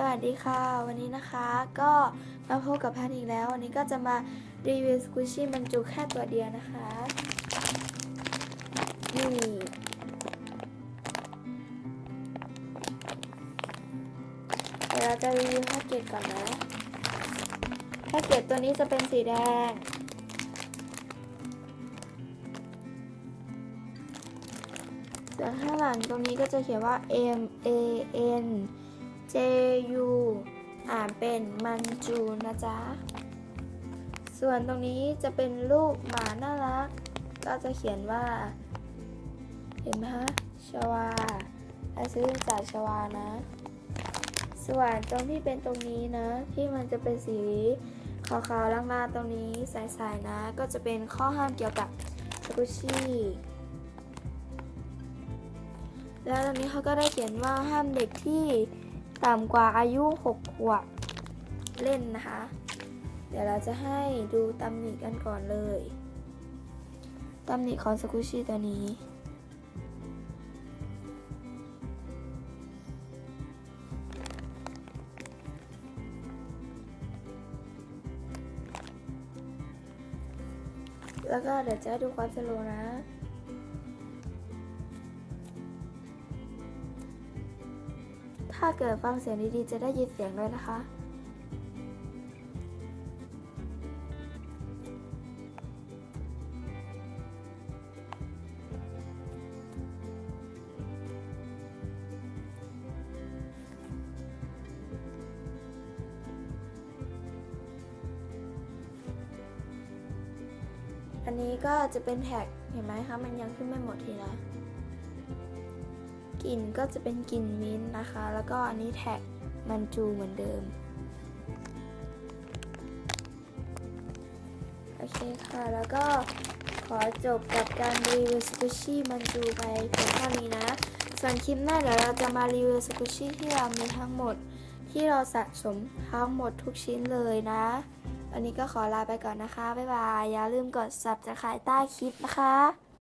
สวัสดีค่ะ วันนี้นะคะก็มาพบกับแพนอีกแล้ว วันนี้ก็จะมารีวิวสกูชี่บรรจุแค่ตัวเดียวนะคะนี่เดี๋ยวเราจะรีวิวแพ็กเกจก่อนนะแพ็กเกจตัวนี้จะเป็นสีแดง ส่วนข้างหลังตรงนี้ก็จะเขียนว่า M A N J U อ่านเป็นมันจูนะจ๊ะ ส่วนตรงนี้จะเป็นรูปหมาน่ารัก ก็จะเขียนว่า เห็นไหมคะชวาและซื้อจากชวานะ ส่วนตรงที่เป็นตรงนี้นะ ที่มันจะเป็นสีขาวๆล่างๆตรงนี้ใสๆนะ ก็จะเป็นข้อห้ามเกี่ยวกับสกุชี่แล้วตรงนี้เขาก็ได้เขียนว่าห้ามเด็กที่ ต่ำกว่าอายุ 6 ขวบเล่นนะคะ เดี๋ยวเราจะให้ดูตำหนิกันก่อนเลยตำหนิของสกุชี่ตัวนี้ แล้วก็เดี๋ยวจะดูความสโลนะ ถ้าเกิดฟังเสียงดีๆ จะได้ยินเสียงด้วยนะคะ อันนี้ก็จะเป็นแท็ก เห็นไหมคะ มันยังขึ้นไม่หมดทีละ กลิ่นก็จะเป็นกลิ่นมิ้นท์นะคะ แล้วก็อันนี้แท็กมันจูเหมือนเดิม โอเคค่ะ แล้วก็ขอจบกับการรีวิวสกูชี่มันจูไปเพียงเท่านี้นะ ส่วนคลิปหน้าเดี๋ยวเราจะมารีวิวสกูชี่ที่เรามีทั้งหมด ที่เราสะสมทั้งหมดทุกชิ้นเลยนะวันนี้ก็ขอลาไปก่อนนะคะ บ๊ายบาย อย่าลืมกด subscribe ใต้คลิปนะคะ